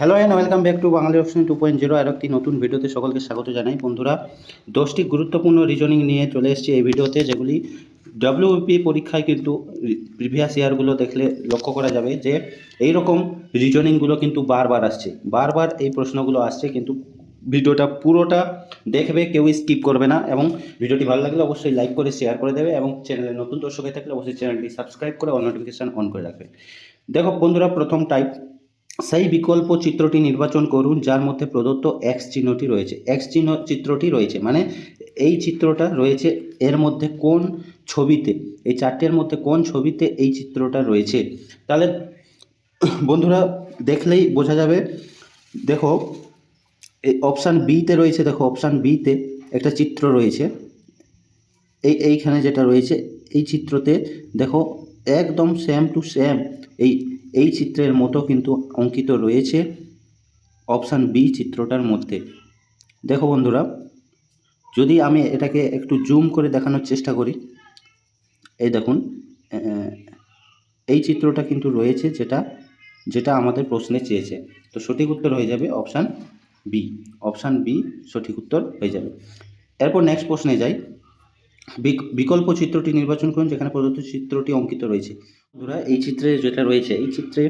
Hello and welcome back to Bangali option two point zero আর একটি নতুন ভিডিওতে সকলকে স্বাগত জানাই। বন্ধুরা, দশটি গুরুত্বপূর্ণ রিজনিং নিয়ে চলে এসেছি এই ভিডিওতে, যেগুলি ডাব্লিউপি পরীক্ষায় কিন্তু প্রিভিয়াস ইয়ারগুলো দেখলে লক্ষ্য করা যাবে যে এই রকম রিজনিংগুলো কিন্তু বারবার আসছে। বারবার এই প্রশ্নগুলো আসছে, কিন্তু ভিডিওটা পুরোটা দেখবে, কেউ স্কিপ করবে না এবং ভিডিওটি ভালো লাগলে অবশ্যই লাইক করে শেয়ার করে দেবে এবং চ্যানেলে নতুন দর্শক হয়ে থাকলে অবশ্যই চ্যানেলটি সাবস্ক্রাইব করে অল নোটিফিকেশান অন করে রাখবে। দেখো বন্ধুরা, প্রথম টাইপ সেই বিকল্প চিত্রটি নির্বাচন করুন, যার মধ্যে প্রদত্ত এক্স চিহ্নটি রয়েছে। এক্স চিহ্ন চিত্রটি রয়েছে মানে এই চিত্রটা রয়েছে এর মধ্যে কোন ছবিতে, এই চারটের মধ্যে কোন ছবিতে এই চিত্রটা রয়েছে? তাহলে বন্ধুরা, দেখলেই বোঝা যাবে। দেখো, এই অপশান বিতে রয়েছে, দেখো অপশান বিতে একটা চিত্র রয়েছে। এই, এইখানে যেটা রয়েছে, এই চিত্রতে দেখো, একদম সেম টু সেম এই এই চিত্রের মতো কিন্তু অঙ্কিত রয়েছে অপশান বি চিত্রটার মধ্যে। দেখো বন্ধুরা, যদি আমি এটাকে একটু জুম করে দেখানোর চেষ্টা করি, এই দেখুন এই চিত্রটা কিন্তু রয়েছে যেটা যেটা আমাদের প্রশ্নে চেয়েছে। তো সঠিক উত্তর হয়ে যাবে অপশান বি। অপশান বি সঠিক উত্তর হয়ে যাবে। এরপর নেক্সট প্রশ্নে যাই। বিক- বিকল্প চিত্রটি নির্বাচন করুন, যেখানে প্রদত্ত চিত্রটি অঙ্কিত রয়েছে। বন্ধুরা, এই চিত্রে যেটা রয়েছে, এই চিত্রে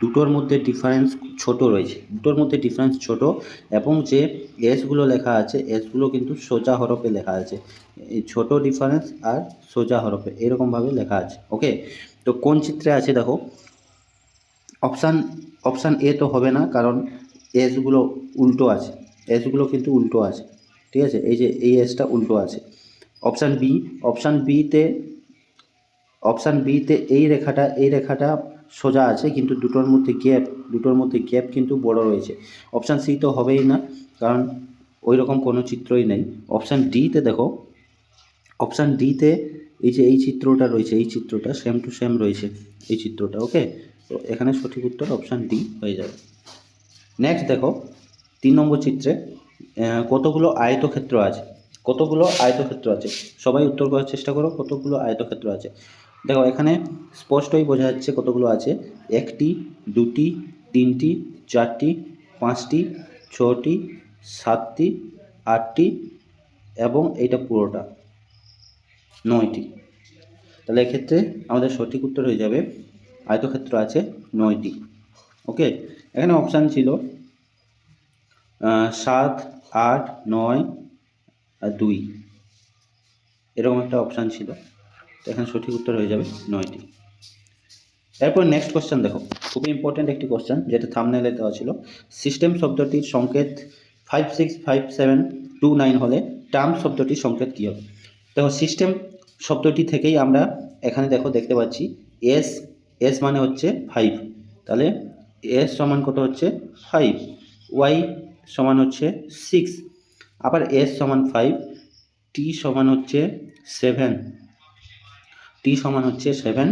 দুটোর মধ্যে ডিফারেন্স ছোট রয়েছে। দুটোর মধ্যে ডিফারেন্স ছোট এবং যে এসগুলো লেখা আছে এসগুলো কিন্তু সোজা হরফে লেখা আছে। ছোট ডিফারেন্স আর সোজা হরফে এরকমভাবে লেখা আছে ওকে তো কোন চিত্রে আছে দেখো? অপশান অপশান এ তো হবে না, কারণ এসগুলো উল্টো আছে। এসগুলো কিন্তু উল্টো আছে, ঠিক আছে? এই যে, এই এসটা উল্টো আছে। অপশান বি অপশান বিতে অপশান বিতে এই রেখাটা এই রেখাটা সোজা আছে, কিন্তু দুটোর মধ্যে গ্যাপ দুটোর মধ্যে গ্যাপ কিন্তু বড় রয়েছে। অপশান সি তো হবেই না, কারণ ওই রকম কোনো চিত্রই নেই। অপশান ডিতে দেখো, অপশান ডিতে এই যে এই চিত্রটা রয়েছে, এই চিত্রটা সেম টু সেম রয়েছে, এই চিত্রটা ওকে তো এখানে সঠিক উত্তর অপশান ডি হয়ে যাবে। নেক্সট দেখো, তিন নম্বর চিত্রে কতগুলো আয়তক্ষেত্র আছে? কতগুলো আয়তক্ষেত্র আছে? সবাই উত্তর করার চেষ্টা করো, কতগুলো আয়তক্ষেত্র আছে? দেখো, এখানে স্পষ্টই বোঝা যাচ্ছে কতগুলো আছে। একটি, দুটি, তিনটি, চারটি, পাঁচটি, ছটি, সাতটি, আটটি এবং এইটা পুরোটা। নয়টি। তাহলে এক্ষেত্রে আমাদের সঠিক উত্তর হয়ে যাবে, আয়তক্ষেত্র আছে নয়টি। ওকে? এখানে অপশান ছিল সাত, আট, নয়, আর দুই। এরকম একটা অপশান ছিল। এখানে সঠিক উত্তর হয়ে যাবে নয়টি। এরপর নেক্সট কোশ্চেন দেখো। খুবই ইম্পর্ট্যান্ট একটি কোশ্চেন যেটা থামনেলে দেওয়া ছিল। সিস্টেম শব্দটির সংকেত five six five seven two nine হলে টার্ম শব্দটির সংকেত কী হবে? দেখো সিস্টেম শব্দটি থেকেই আমরা এখানে দেখো দেখতে পাচ্ছি এস এস মানে হচ্ছে ফাইভ তাহলে এস সমান কত হচ্ছে? ফাইভ ওয়াই সমান হচ্ছে সিক্স আবার এস সমান ফাইভ টি সমান হচ্ছে সেভেন টি সমান হচ্ছে সেভেন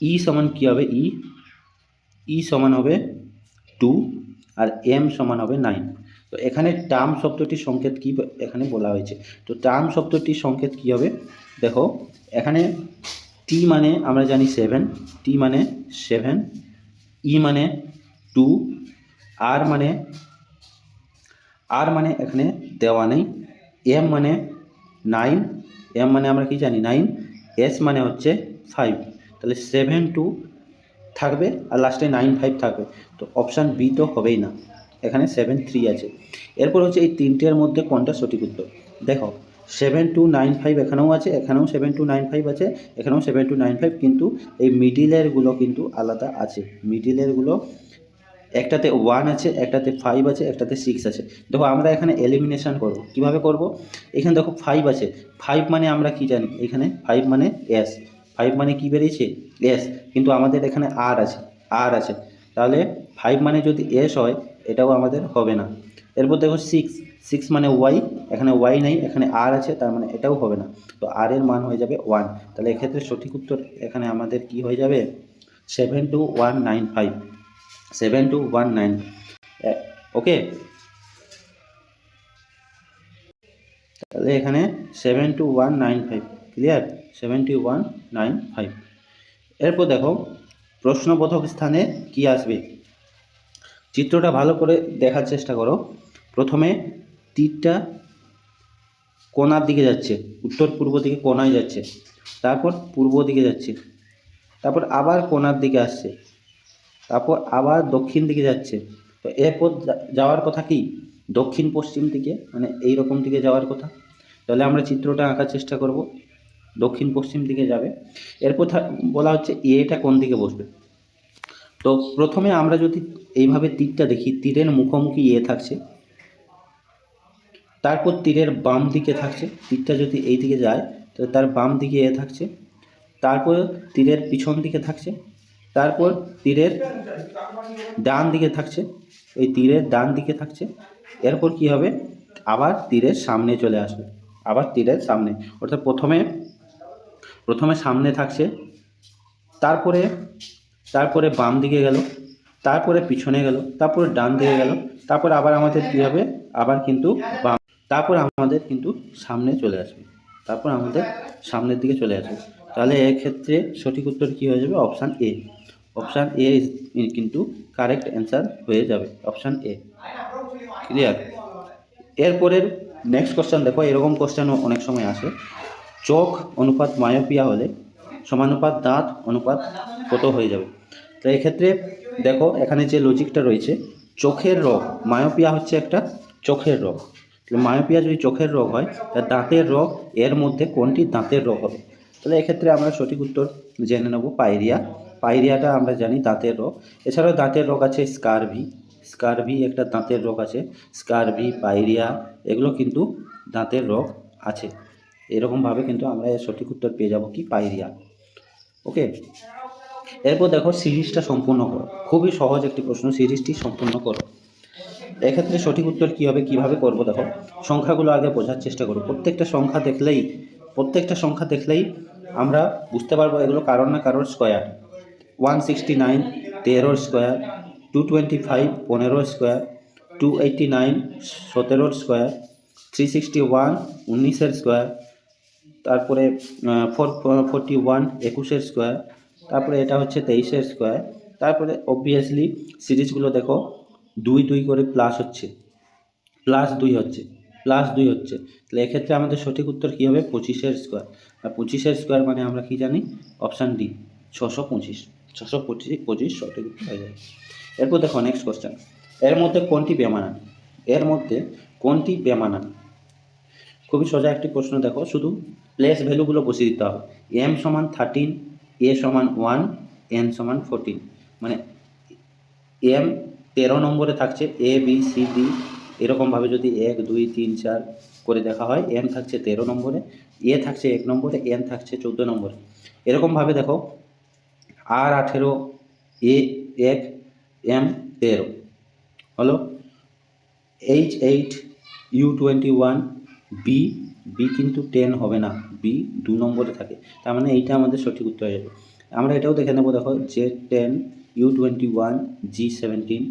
ই সমান কী হবে ই ই সমান হবে টু আর এম সমান হবে নাইন তো এখানে টার্ম শব্দটির সংকেত কী এখানে বলা হয়েছে। তো টার্ম শব্দটির সংকেত কী হবে? দেখো, এখানে টি মানে আমরা জানি সেভেন টি মানে সেভেন ই মানে টু আর মানে আর মানে এখানে দেওয়া নেই এম মানে নাইন এম মানে আমরা কি জানি নাইন এস মানে হচ্ছে ফাইভ তাহলে সেভেন টু থাকবে আর লাস্টে নাইন ফাইভ থাকবে। তো অপশান বি তো হবেই না। এখানে সেভেন থ্রি আছে। এরপর হচ্ছে এই তিনটের মধ্যে কোনটা সঠিক উত্তর? দেখো সেভেন টু নাইন ফাইভ এখানেও আছে, এখানেও সেভেন টু নাইন ফাইভ আছে, এখানেও সেভেন টু নাইন ফাইভ কিন্তু এই মিডিলেরগুলো কিন্তু আলাদা আছে। মিডিলেরগুলো একটাতে ওয়ান আছে, একটাতে ফাইভ আছে, একটাতে সিক্স আছে। দেখো আমরা এখানে এলিমিনেশন করব। কীভাবে করব? এখানে দেখো ফাইভ আছে। ফাইভ মানে আমরা কি জানি? এখানে ফাইভ মানে এস ফাইভ মানে কি বেরিয়েছে? এস কিন্তু আমাদের এখানে আর আছে। আর আছে। তাহলে ফাইভ মানে যদি এস হয়, এটাও আমাদের হবে না। এরপর দেখো সিক্স সিক্স মানে ওয়াই এখানে ওয়াই নেই, এখানে আর আছে, তার মানে এটাও হবে না। তো আর এর মান হয়ে যাবে ওয়ান তাহলে এক্ষেত্রে সঠিক উত্তর এখানে আমাদের কি হয়ে যাবে? Seven two one nine five seven two one nine okay তাহলে এখানে seven two one nine five clear seven two one nine five এরপর দেখো, প্রশ্নবোধক স্থানে কি আসবে? চিত্রটা ভালো করে দেখার চেষ্টা করো। প্রথমে তীরটা কোনার দিকে যাচ্ছে, উত্তর পূর্ব দিকে কোনায় যাচ্ছে, তারপর পূর্ব দিকে যাচ্ছে, তারপর আবার কোনার দিকে আসছে। তারপর আবার দক্ষিণ দিকে যাচ্ছে। তো এরপর যাওয়ার কথা কি? দক্ষিণ পশ্চিম দিকে মানে এই রকম দিকে যাওয়ার কথা। তাহলে আমরা চিত্রটা আঁকার চেষ্টা করব। দক্ষিণ পশ্চিম দিকে যাবে। এরপর বলা হচ্ছে এটা কোন দিকে বসবে? তো প্রথমে আমরা যদি এইভাবে তীরটা দেখি, তীরের মুখোমুখি এ থাকছে। তারপর তীরের বাম দিকে থাকছে। তীরটা যদি এই দিকে যায় তো তার বাম দিকে এ থাকছে। তারপর তীরের পিছন দিকে থাকছে। তারপর তীরের ডান দিকে থাকছে, এই তীরের ডান দিকে থাকছে। এরপর কি হবে? আবার তীরের সামনে চলে আসবে। আবার তীরের সামনে। অর্থাৎ প্রথমে প্রথমে সামনে থাকছে, তারপরে তারপরে বাম দিকে গেল, তারপরে পিছনে গেল, তারপরে ডান দিকে গেল, তারপর আবার আমাদের কী হবে? আবার কিন্তু বাম। তারপর আমাদের কিন্তু সামনে চলে আসবে। তারপর আমাদের সামনের দিকে চলে আসবে। তাহলে এক্ষেত্রে সঠিক উত্তর কী হয়ে যাবে? অপশান এ অপশান এ কিন্তু কারেক্ট অ্যান্সার হয়ে যাবে। অপশান এ ক্লিয়ার এরপরের নেক্সট কোশ্চেন দেখো, এরকম কোশ্চেন অনেক সময় আসে। চোখ অনুপাত মায়োপিয়া হলে সমানুপাত দাঁত অনুপাত কত হয়ে যাবে? তো এক্ষেত্রে দেখো, এখানে যে লজিকটা রয়েছে, চোখের রোগ মায়োপিয়া হচ্ছে একটা চোখের রোগ। মায়োপিয়া যদি চোখের রোগ হয়, তা দাঁতের রোগ, এর মধ্যে কোনটি দাঁতের রোগ হবে? তাহলে এক্ষেত্রে আমরা সঠিক উত্তর জেনে নেব পাইরিয়া পাইরিয়াটা আমরা জানি দাঁতের রোগ। এছাড়াও দাঁতের রোগ আছে স্কারভি। স্কারভি একটা দাঁতের রোগ আছে। স্কারভি পাইরিয়া এগুলো কিন্তু দাঁতের রোগ আছে। এরকমভাবে কিন্তু আমরা এর সঠিক উত্তর পেয়ে যাব কি পাইরিয়া ওকে? এরপর দেখো সিরিজটা সম্পূর্ণ করো। খুবই সহজ একটি প্রশ্ন, সিরিজটি সম্পূর্ণ করো। এক্ষেত্রে সঠিক উত্তর কী হবে, কীভাবে করব দেখো। সংখ্যাগুলো আগে বোঝার চেষ্টা করো। প্রত্যেকটা সংখ্যা দেখলেই, প্রত্যেকটা সংখ্যা দেখলেই আমরা বুঝতে পারব এগুলো কারোর না কারোর স্কোয়ার ওয়ান সিক্সটি নাইন তেরোর স্কোয়ার টু টোয়েন্টি ফাইভ পনেরো স্কোয়ার টু এইটটি নাইন সতেরোর স্কোয়ার থ্রি সিক্সটি ওয়ান উনিশের স্কোয়ার তারপরে ফোর ফোরটি ওয়ান একুশের স্কোয়ার তারপরে এটা হচ্ছে তেইশের স্কোয়ার তারপরে অবভিয়াসলি সিরিজগুলো দেখো, দুই দুই করে প্লাস হচ্ছে প্লাস দুই হচ্ছে প্লাস দুই হচ্ছে। তাহলে এক্ষেত্রে আমাদের সঠিক উত্তর কী হবে? পঁচিশের স্কোয়ার আর পঁচিশের স্কোয়ার মানে আমরা কি জানি? অপশান ডি ছশো পঁচিশ। ছশো পঁচিশ পঁচিশ সঠিক হয়ে যায় এরপর দেখো নেক্সট কোশ্চেন এর মধ্যে কোনটি বেমানান? এর মধ্যে কোনটি বেমানান? খুবই সোজা একটি প্রশ্ন দেখো, শুধু প্লেস ভ্যালুগুলো বসিয়ে দিতে হবে। এম সমান থার্টিন এ সমান ওয়ান এন সমান ফোরটিন মানে এম তেরো নম্বরে থাকছে এ বি সি ডি এরকমভাবে যদি এক, দুই, তিন, চার করে দেখা হয় এন থাকছে তেরো নম্বরে এ থাকছে এক নম্বরে এন থাকছে চোদ্দ নম্বরে। এরকমভাবে দেখো আর আঠেরো এ এক এম তেরো। হলো? H eight U twenty one B B কিন্তু টেন হবে না বি দু নম্বরে থাকে। তার মানে এইটা আমাদের সঠিক উত্তর হয়ে যাবে। আমরা এটাও দেখে নেব, দেখো J ten U twenty one G seventeen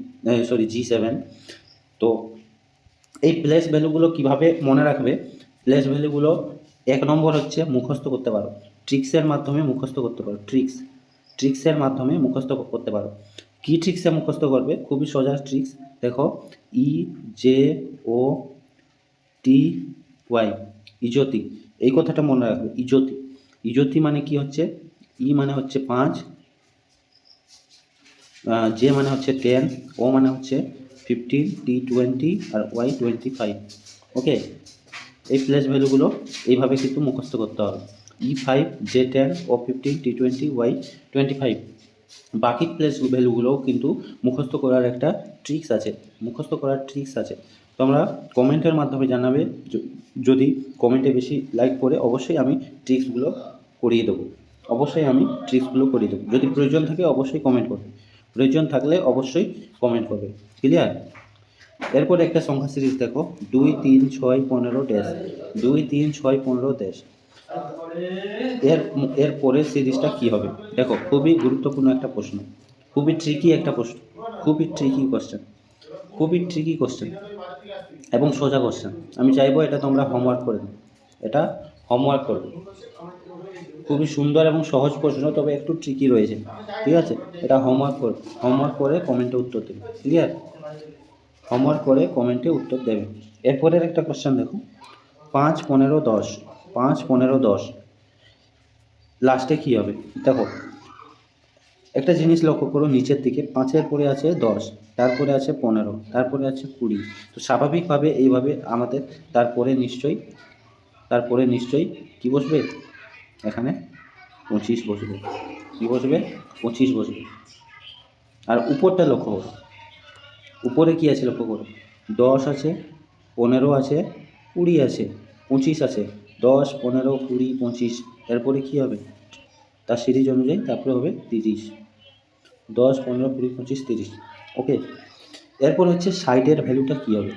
sorry G seven তো এই প্লেস ভ্যালুগুলো কীভাবে মনে রাখবে? প্লেস ভ্যালুগুলো এক নম্বর হচ্ছে মুখস্থ করতে পারো। ট্রিক্সের মাধ্যমে মুখস্থ করতে পারো। ট্রিক্স ট্রিক্সের মাধ্যমে মুখস্থ করতে পারো। কী ট্রিক্সে মুখস্থ করবে? খুবই সোজা ট্রিক্স দেখো E J O T Y ইজতি। এই কথাটা মনে রাখবে, ইজতি। ইজতি মানে কি হচ্ছে? ই মানে হচ্ছে পাঁচ জে মানে হচ্ছে টেন ও মানে হচ্ছে ফিফটিন টি টোয়েন্টি আর ওয়াই টোয়েন্টি ফাইভ ওকে এই প্লেস ভ্যালুগুলো এইভাবে কিন্তু মুখস্থ করতে হবে। E five J ten O fifteen T twenty Y twenty five বাকি প্লেস ভ্যালুগুলোও কিন্তু মুখস্থ করার একটা ট্রিক্স আছে। মুখস্থ করার ট্রিক্স আছে। তোমরা কমেন্টের মাধ্যমে জানাবে। যদি কমেন্টে বেশি লাইক করে অবশ্যই আমি ট্রিক্সগুলো করিয়ে দেবো। অবশ্যই আমি ট্রিক্সগুলো করিয়ে দেবো। যদি প্রয়োজন থাকে অবশ্যই কমেন্ট করবে। প্রয়োজন থাকলে অবশ্যই কমেন্ট করবে। ক্লিয়ার এরপর একটা সংখ্যা সিরিজ দেখো। দুই, তিন, ছয়, পনেরো ড্যাশ দুই, তিন, ছয়, পনেরো ড্যাশ এর এর পরের সিরিজটা কি হবে? দেখো, খুবই গুরুত্বপূর্ণ একটা প্রশ্ন। খুবই ট্রিকি একটা প্রশ্ন। খুবই ট্রিকি কোশ্চেন খুবই ট্রিকি কোশ্চেন এবং সোজা কোশ্চেন আমি চাইব এটা তোমরা হোমওয়ার্ক করে দাও এটা হোমওয়ার্ক করবে খুবই সুন্দর এবং সহজ প্রশ্ন, তবে একটু ট্রিকি রয়েছে। ঠিক আছে? এটা হোমওয়ার্ক করে হোমওয়ার্ক করে কমেন্টে উত্তর দেবে। ক্লিয়ার হোমওয়ার্ক করে কমেন্টে উত্তর দেবে। এরপরের একটা কোশ্চেন দেখো। পাঁচ পনেরো দশ, পাঁচ পনেরো দশ। লাস্টে কী হবে? দেখো, একটা জিনিস লক্ষ্য করো, নিচের দিকে। পাঁচের পরে আছে দশ, তারপরে আছে পনেরো, তারপরে আছে কুড়ি। তো স্বাভাবিকভাবে এইভাবে আমাদের তারপরে নিশ্চয়ই তারপরে নিশ্চয়ই কী বসবে? এখানে পঁচিশ বসবে। কী বসবে? পঁচিশ বসবে। আর উপরটা লক্ষ্য করো। উপরে কী আছে লক্ষ্য করো? দশ আছে, পনেরো আছে, কুড়ি আছে, পঁচিশ আছে। দশ, পনেরো, কুড়ি, পঁচিশ। এরপরে কী হবে? তার সিরিজ অনুযায়ী তারপরে হবে তিরিশ। দশ, পনেরো, কুড়ি, পঁচিশ, তিরিশ। ওকে? এরপর হচ্ছে সাইডের ভ্যালুটা কী হবে?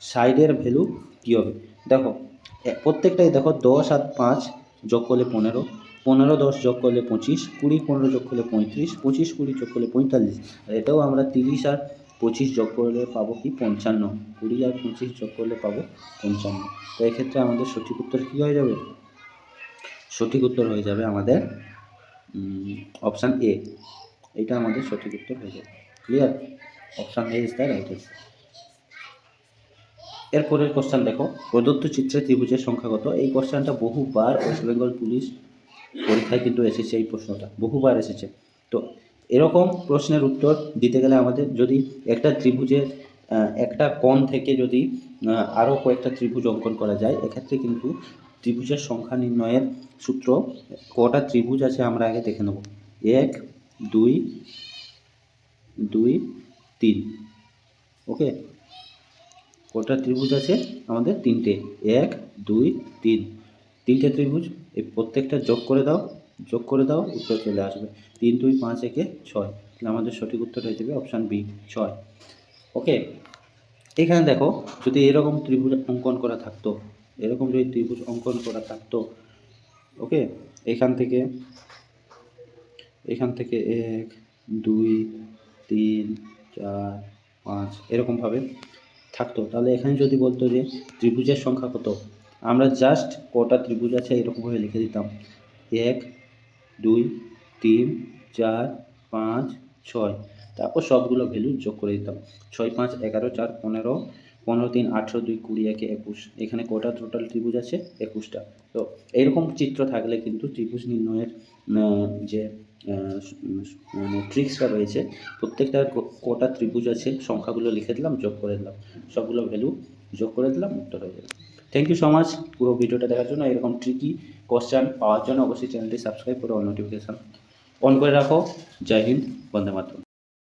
সাইডের ভ্যালু কী হবে? দেখো প্রত্যেকটাই দেখো দশ আর পাঁচ যোগ করলে পনেরো পনেরো দশ যোগ করলে পঁচিশ, কুড়ি পনেরো যোগ করলে পঁয়ত্রিশ, পঁচিশ কুড়ি যোগ করলে পঁয়তাল্লিশ। আর এটাও আমরা তিরিশ আর পঁচিশ যোগ করলে পাবো কি পঞ্চান্ন। কুড়ি আর পঁচিশ যোগ করলে পাবো পঞ্চান্ন। তো এক্ষেত্রে আমাদের সঠিক উত্তর কী হয়ে যাবে? সঠিক উত্তর হয়ে যাবে আমাদের অপশান এ এটা আমাদের সঠিক উত্তর হয়ে যাবে। Clear option A is the right এরপরের কোশ্চেন দেখো। প্রদত্ত চিত্রে ত্রিভুজের সংখ্যা কত? এই কোশ্চেনটা বহুবার ওয়েস্ট বেঙ্গল পুলিশ পরীক্ষায় কিন্তু এসেছে এই প্রশ্নটা। বহুবার এসেছে। তো এরকম প্রশ্নের উত্তর দিতে গেলে আমাদের যদি একটা ত্রিভুজের একটা কোণ থেকে যদি আরও কয়েকটা ত্রিভুজ অঙ্কন করা যায়, এক্ষেত্রে কিন্তু ত্রিভুজের সংখ্যা নির্ণয়ের সূত্র, কটা ত্রিভুজ আছে আমরা আগে দেখে নেব। এক, দুই দুই, তিন। ওকে? কটা ত্রিভুজ আছে আমাদের তিনটে। এক, দুই, তিন। তিনটে ত্রিভুজ, এই প্রত্যেকটা যোগ করে দাও, যোগ করে দাও, উত্তর চলে আসবে। তিন, দুই, পাঁচ, একে ছয়। তাহলে আমাদের সঠিক উত্তর হয়ে যাবে অপশান বি ছয়। ওকে এখানে দেখো, যদি এরকম ত্রিভুজ অঙ্কন করা থাকতো, এরকম যদি ত্রিভুজ অঙ্কন করা থাকতো ওকে এখান থেকে এখান থেকে এক, দুই, তিন, চার, পাঁচ এরকমভাবে থাকতো। তাহলে এখানে যদি বলতো যে ত্রিভুজের সংখ্যা কত? আমরা জাস্ট কটা ত্রিভুজ আছে এরকমভাবে লিখে দিতাম। এক, দুই, তিন, চার, পাঁচ, ছয়। তারপর সবগুলো ভ্যালু যোগ করে দিতাম। ছয়, পাঁচ, এগারো, চার, পনেরো পনেরো তিন আঠেরো দুই কুড়ি একে একুশ। এখানে কটা টোটাল ত্রিভুজ আছে? একুশটা। তো এইরকম চিত্র থাকলে কিন্তু ত্রিভুজ নির্ণয়ের যে মানে ট্রিক্সটা রয়েছে, প্রত্যেকটা কটা ত্রিভুজ আছে, সংখ্যাগুলো লিখে দিলাম, যোগ করে দিলাম। সবগুলো ভ্যালু যোগ করে দিলাম, উত্তর হয়ে যাবে থ্যাংক ইউ সো মাচ পুরো ভিডিওটা দেখার জন্য এরকম ট্রিকি কোশ্চেন পাওয়ার জন্য অবশ্যই চ্যানেলটি সাবস্ক্রাইব করে অল নোটিফিকেশান অন করে রাখো। জয় হিন্দ, বন্দে মাতরম।